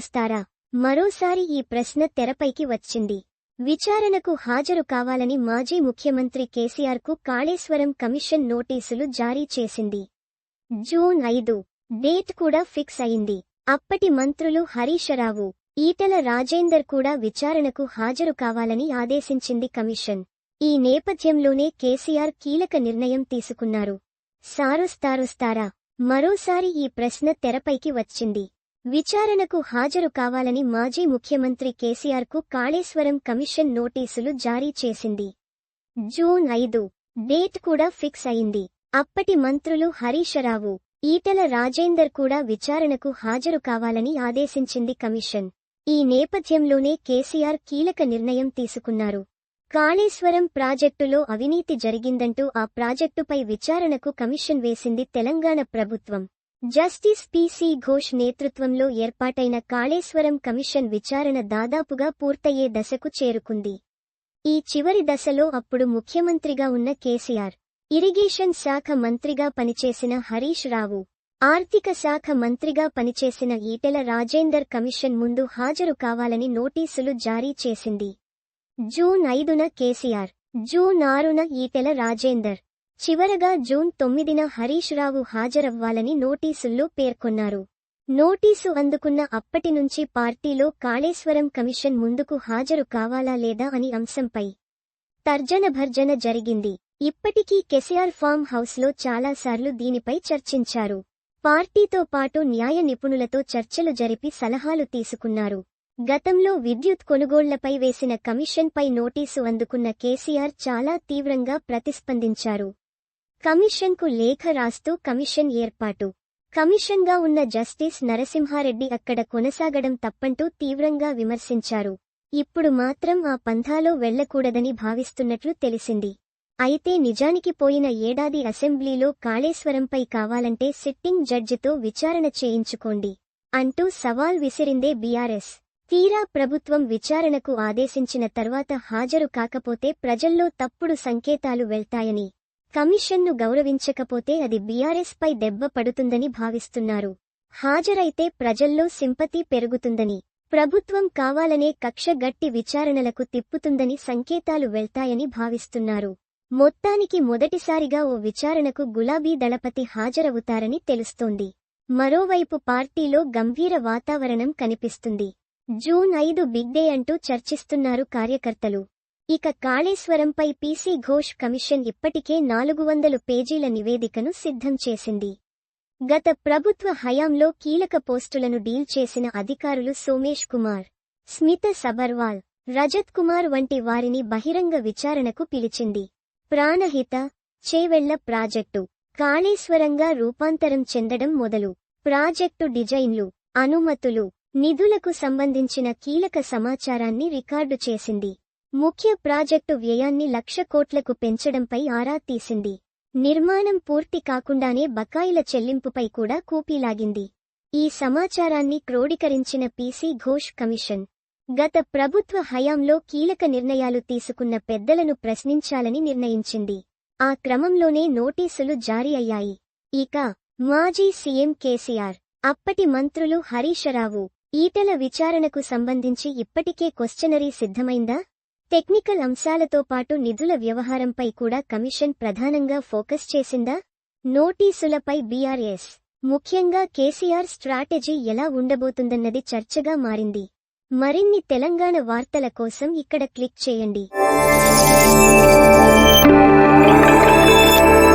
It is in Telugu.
సారొస్తారా మరోసారి ఈ ప్రశ్న తెరపైకి వచ్చింది. విచారణకు హాజరు కావాలని మాజీ ముఖ్యమంత్రి కేసీఆర్కు కాళేశ్వరం కమిషన్ నోటీసులు జారీ చేసింది. జూన్ ఐదు. డేట్ కూడా ఫిక్స్ అయింది. అప్పటి మంత్రులు హరీశరావు ఈటల రాజేందర్ కూడా విచారణకు హాజరు కావాలని ఆదేశించింది కమిషన్. ఈ నేపథ్యంలోనే కేసీఆర్ కీలక నిర్ణయం తీసుకున్నారు. సారుస్తారుస్తారా మరోసారి ఈ ప్రశ్న తెరపైకి వచ్చింది. విచారణకు హాజరు కావాలని మాజీ ముఖ్యమంత్రి కేసీఆర్కు కాళేశ్వరం కమిషన్ నోటీసులు జారీ చేసింది. జూన్ ఐదు డేట్ కూడా ఫిక్స్ అయింది. అప్పటి మంత్రులు హరీశరావు ఈటల రాజేందర్ కూడా విచారణకు హాజరు కావాలని ఆదేశించింది కమిషన్. ఈ నేపథ్యంలోనే కేసీఆర్ కీలక నిర్ణయం తీసుకున్నారు. కాళేశ్వరం ప్రాజెక్టులో అవినీతి జరిగిందంటూ ఆ ప్రాజెక్టుపై విచారణకు కమిషన్ వేసింది తెలంగాణ ప్రభుత్వం. జస్టిస్ పిసి ఘోష్ నేతృత్వంలో ఏర్పాటైన కాళేశ్వరం కమిషన్ విచారణ దాదాపుగా పూర్తయ్యే దశకు చేరుకుంది. ఈ చివరి దశలో అప్పుడు ముఖ్యమంత్రిగా ఉన్న కేసీఆర్ ఇరిగేషన్ శాఖ మంత్రిగా పనిచేసిన హరీష్ రావు ఆర్థిక శాఖ మంత్రిగా పనిచేసిన ఈటెల రాజేందర్ కమిషన్ ముందు హాజరు కావాలని నోటీసులు జారీ చేసింది. జూన్ ఐదున కేసీఆర్ జూన్ ఆరున ఈటెల రాజేందర్ చివరగా జూన్ తొమ్మిదిన హరీష్ రావు హాజరవ్వాలని నోటీసుల్లో పేర్కొన్నారు. నోటీసు అందుకున్న అప్పటి నుంచి పార్టీలో కాళేశ్వరం కమిషన్ ముందుకు హాజరు కావాలా లేదా అని అంశంపై తర్జన భర్జన జరిగింది. ఇప్పటికీ కెసిఆర్ ఫామ్ హౌస్లో చాలాసార్లు దీనిపై చర్చించారు. పార్టీతో పాటు న్యాయ నిపుణులతో చర్చలు జరిపి సలహాలు తీసుకున్నారు. గతంలో విద్యుత్ కొనుగోళ్ళపై వేసిన కమిషన్పై నోటీసు అందుకున్న కేసీఆర్ చాలా తీవ్రంగా ప్రతిస్పందించారు. కమిషన్కు లేఖ రాస్తూ కమిషన్ ఏర్పాటు. కమిషన్గా ఉన్న జస్టిస్ నరసింహారెడ్డి అక్కడ కొనసాగడం తప్పంటూ తీవ్రంగా విమర్శించారు. ఇప్పుడు మాత్రం ఆ పంథాలో వెళ్ళకూడదని భావిస్తున్నట్లు తెలిసింది. అయితే నిజానికి పోయిన ఏడాది అసెంబ్లీలో కాళేశ్వరంపై కావాలంటే సిట్టింగ్ జడ్జితో విచారణ చేయించుకోండి అంటూ సవాల్ విసిరిందే బీఆర్ఎస్. తీరా ప్రభుత్వం విచారణకు ఆదేశించిన తర్వాత హాజరు కాకపోతే ప్రజల్లో తప్పుడు సంకేతాలు వెళ్తాయని కమిషన్ను గౌరవించకపోతే అది బీఆర్ఎస్ పై దెబ్బ పడుతుందని భావిస్తున్నారు. హాజరైతే ప్రజల్లో సింపతి పెరుగుతుందని ప్రభుత్వం కావాలనే కక్ష గట్టి విచారణలకు తిప్పుతుందని సంకేతాలు వెళ్తాయని భావిస్తున్నారు. మొత్తానికి మొదటిసారిగా ఓ విచారణకు గులాబీ దళపతి హాజరవుతారని తెలుస్తోంది. మరోవైపు పార్టీలో గంభీర వాతావరణం కనిపిస్తుంది. జూన్ ఐదు బిగ్ డే అంటూ చర్చిస్తున్నారు కార్యకర్తలు. ఇక కాళేశ్వరంపై పీసీ ఘోష్ కమిషన్ ఇప్పటికే నాలుగు వందలు పేజీల నివేదికను సిద్ధం చేసింది. గత ప్రభుత్వ హయాంలో కీలక పోస్టులను డీల్ చేసిన అధికారులు సోమేష్ కుమార్ స్మిత సబర్వాల్ రజత్ కుమార్ వంటి వారిని బహిరంగ విచారణకు పిలిచింది. ప్రాణహిత చేవెళ్ళ ప్రాజెక్టు కాళేశ్వరంగా రూపాంతరం చెందడం మొదలు ప్రాజెక్టు డిజైన్లు అనుమతులు నిధులకు సంబంధించిన కీలక సమాచారాన్ని రికార్డు చేసింది. ముఖ్య ప్రాజెక్టు వ్యయాన్ని లక్ష కోట్లకు పెంచడంపై ఆరా తీసింది. నిర్మాణం పూర్తి కాకుండానే బకాయిల చెల్లింపుపై కూడా కూపీలాగింది. ఈ సమాచారాన్ని క్రోడీకరించిన పీసీ ఘోష్ కమిషన్. గత ప్రభుత్వ హయాంలో కీలక నిర్ణయాలు తీసుకున్న పెద్దలను ప్రశ్నించాలని నిర్ణయించింది. ఆ క్రమంలోనే నోటీసులు జారీ అయ్యాయి. ఇక మాజీ సీఎం కేసీఆర్ అప్పటి మంత్రులు హరీశరావు ఈటల విచారణకు సంబంధించి ఇప్పటికే క్వశ్చనరీ సిద్ధమైందా? టెక్నికల్ అంశాలతో పాటు నిధుల వ్యవహారంపై కూడా కమిషన్ ప్రధానంగా ఫోకస్ చేసిందా? నోటీసులపై బీఆర్ఎస్. ముఖ్యంగా కేసీఆర్ స్ట్రాటజీ ఎలా ఉండబోతుందన్నది చర్చగా మారింది. మరిన్ని తెలంగాణ వార్తల కోసం ఇక్కడ క్లిక్ చేయండి.